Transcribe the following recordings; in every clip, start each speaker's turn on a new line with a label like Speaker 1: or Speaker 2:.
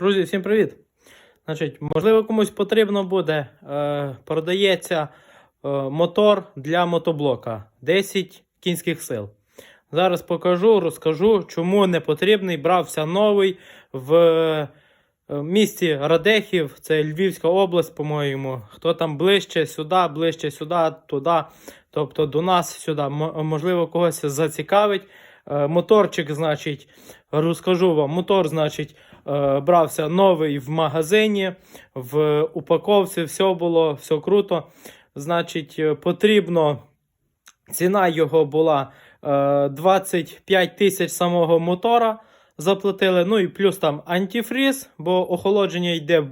Speaker 1: Друзі, всім привіт! Значить, можливо, комусь потрібно буде. Е, продається е, мотор для мотоблока 10 кінських сил. Зараз покажу, розкажу, чому не потрібний. Брався новий в е, місті Радехів, це Львівська область, по-моєму. Хто там ближче сюди, ближче сюди, туди. Тобто до нас сюди. М- можливо, когось зацікавить. Е, Моторчик, значить, розкажу вам, мотор, значить, брався новий в магазині, в упаковці, все було, все круто. Значить, е, потрібно, ціна його була е, 25 тисяч самого мотора. Заплатили, ну і плюс там антифріз, бо охолодження йде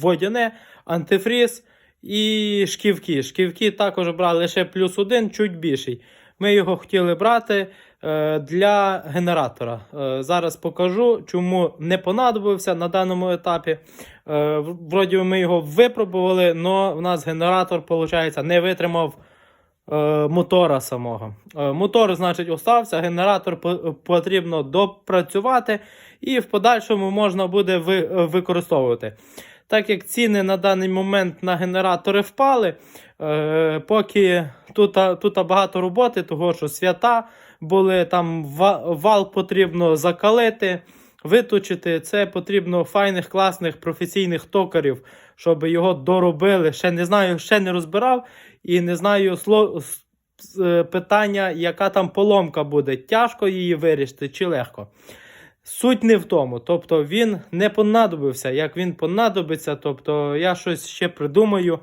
Speaker 1: водяне, антифріз і шківки. Шківки також брали лише плюс один, чуть більший. Ми його хотіли брати е, для генератора. Е, зараз покажу, чому не понадобився на даному етапі. Е, вроді ми його випробували, але в нас генератор, виходить, не витримав е, мотора самого. Е, мотор, значить, остався, генератор потрібно допрацювати, і в подальшому можна буде е, використовувати. Так як ціни на даний момент на генератори впали, е, поки тут, тут багато роботи, того що свята були, там вал потрібно закалити, виточити. Це потрібно файних, класних професійних токарів, щоб його доробили. Ще не знаю, ще не розбирав і не знаю е, питання, яка там поломка буде. Тяжко її вирішити чи легко. Суть не в тому. Тобто він не понадобився. Як він понадобиться, тобто я щось ще придумаю.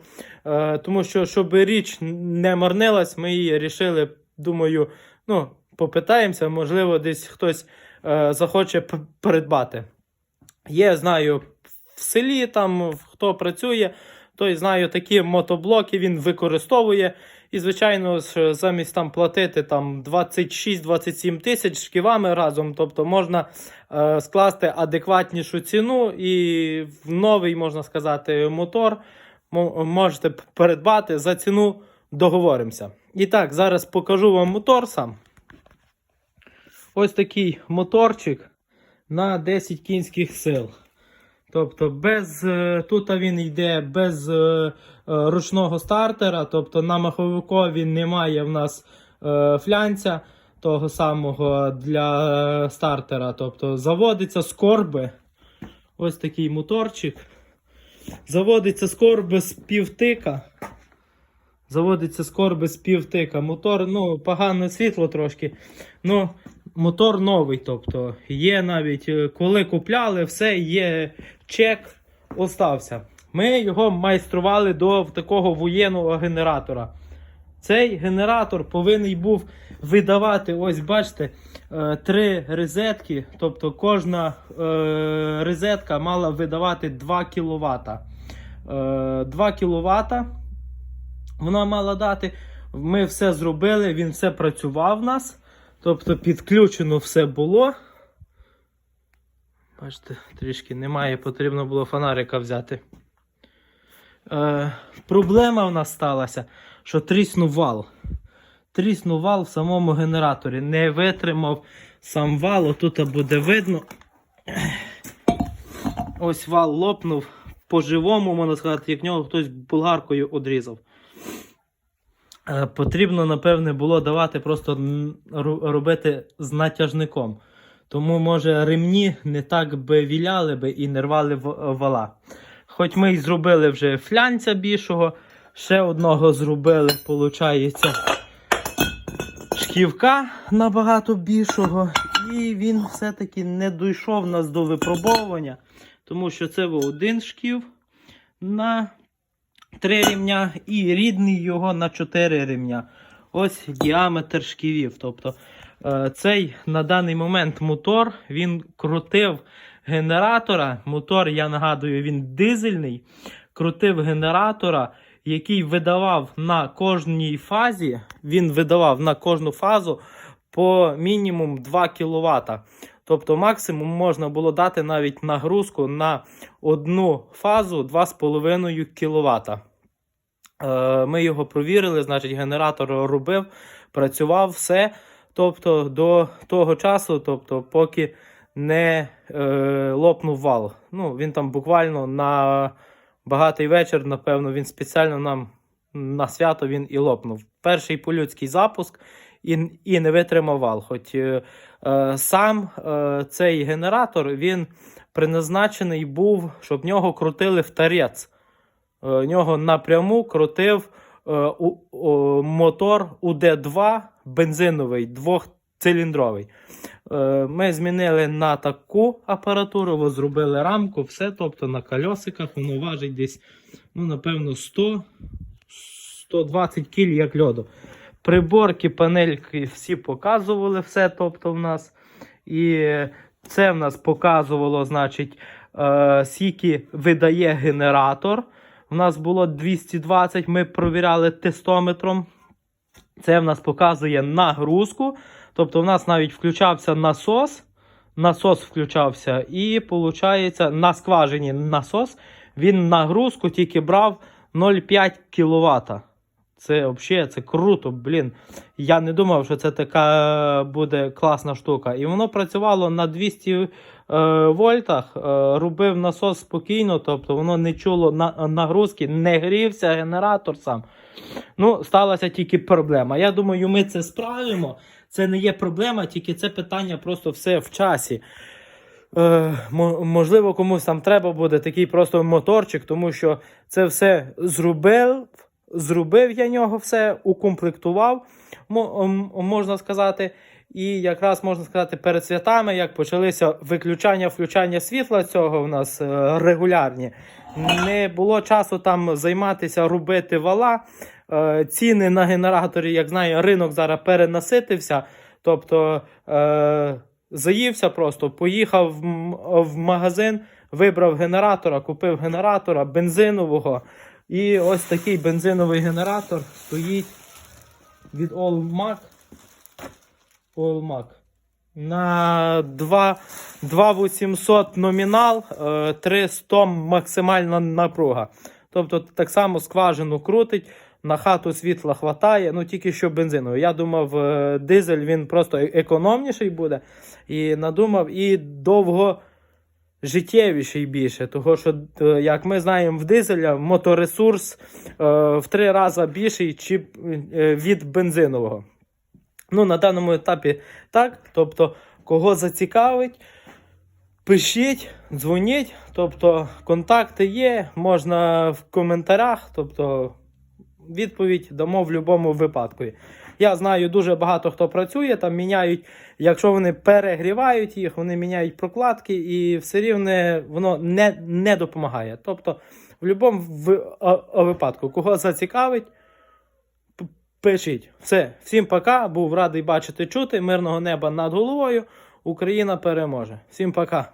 Speaker 1: Е, тому що, щоб річ не марнилась, ми її рішили, думаю, ну, попитаємося, можливо, десь хтось е, захоче придбати. Є, знаю, в селі там хто працює, той знаю, такі мотоблоки він використовує. І, звичайно, замість там платити там 26-27 тисяч шківами разом, тобто можна е, скласти адекватнішу ціну і в новий, можна сказати, мотор мо- можете передбати за ціну договоримося. І так, зараз покажу вам мотор сам. Ось такий моторчик на 10 кінських сил. Тобто без, е, тут він йде без е, е, ручного стартера, тобто на маховикові немає в нас флянця того самого для стартера. Тобто заводиться з корби. Ось такий моторчик. Заводиться з корби з півтика. Заводиться з корби з півтика. Мотор, ну, погане світло трошки. Ну, мотор новий. Тобто, є навіть, е, коли купляли, все є чек, остався. Ми його майстрували до такого воєнного генератора. Цей генератор повинен був видавати, ось бачите, е, три розетки. Тобто кожна е, розетка мала видавати 2 кВт. 2 кВт вона мала дати. Ми все зробили, він все працював в нас. Тобто підключено все було. Бачите, трішки немає, потрібно було фонарика взяти. Е, проблема в нас сталася, що тріснув вал. Тріснув вал в самому генераторі. Не витримав сам вал, отут буде видно. Ось вал лопнув по-живому, можна сказати, як нього хтось болгаркою одрізав. Е, Потрібно, напевне, було давати просто робити з натяжником. Тому, може, ремні не так би віляли би і не рвали вала. Хоч ми й зробили вже флянця більшого, ще одного зробили, виходить, шківка набагато більшого. І він все-таки не дійшов нас до випробовування, тому що це був один шків на три рівня і рідний його на 4 рівня. Ось діаметр шківів. Тобто е, цей на даний момент мотор він крутив генератора. Мотор, я нагадую, він дизельний. Крутив генератора, який видавав на кожній фазі. Він видавав на кожну фазу по мінімум 2 кВт. Тобто максимум можна було дати навіть нагрузку на одну фазу 2,5 кВт. Е, Ми його провірили, значить, генератор робив, працював все. Тобто до того часу, тобто, поки не е, лопнув вал. Ну, він там буквально на багатий вечір, напевно, він спеціально нам на свято він і лопнув. Перший по-людський запуск і, і не витримав вал. Хоч е, е, сам е, цей генератор він призначений був, щоб нього крутили в тарець. Е, в нього напряму крутив е, мотор УД2 бензиновий, двохциліндровий. Е, Ми змінили на таку апаратуру, зробили рамку, все, тобто на кольосиках воно важить десь, ну, напевно, 100 120 кіль як льоду. Приборки, панельки всі показували все, тобто в нас. І це в нас показувало, значить, е, скільки видає генератор. У нас було 220, ми провіряли тестометром. Це в нас показує нагрузку. Тобто, в нас навіть включався насос. Насос включався, і виходить, на скважині насос він нагрузку тільки брав 0,5 кВт. Це взагалі це круто, блін. Я не думав, що це така буде класна штука. І воно працювало на 200 е, вольтах, е, робив насос спокійно, тобто воно не чуло нагрузки, не грівся генератор сам. Ну, сталася тільки проблема. Я думаю, ми це справимо. Це не є проблема, тільки це питання просто все в часі. Е, можливо, комусь там треба буде такий просто моторчик, тому що це все зробив, зробив я нього все, укомплектував, можна сказати. І якраз можна сказати, перед святами, як почалися виключання включання світла цього в нас е, регулярні, не було часу там займатися, робити вала. Е, ціни на генераторі, як знаю, ринок зараз перенаситився. Тобто е, заївся просто, поїхав в, магазин, вибрав генератора, купив генератора бензинового. І ось такий бензиновий генератор стоїть від Allmac. Allmac. На 2800 номінал, е, 300 максимальна напруга. Тобто так само скважину крутить, на хату світла хватає, ну тільки що бензиновий. Я думав, е, дизель він просто е- економніший буде. І надумав, і довго життєвіший більше. Того, що, е, як ми знаємо, в дизеля моторесурс е, в три рази більший е, від бензинового. Ну, на даному етапі так. Тобто, кого зацікавить, пишіть, дзвоніть. Тобто, контакти є, можна в коментарях. Тобто, відповідь дамо в будь-якому випадку. Я знаю, дуже багато хто працює, там міняють, якщо вони перегрівають їх, вони міняють прокладки, і все рівно воно не, не допомагає. Тобто, в будь-якому випадку, кого зацікавить, пишіть. Все, всім пока. Був радий бачити чути. Мирного неба над головою. Україна переможе. Всім пока.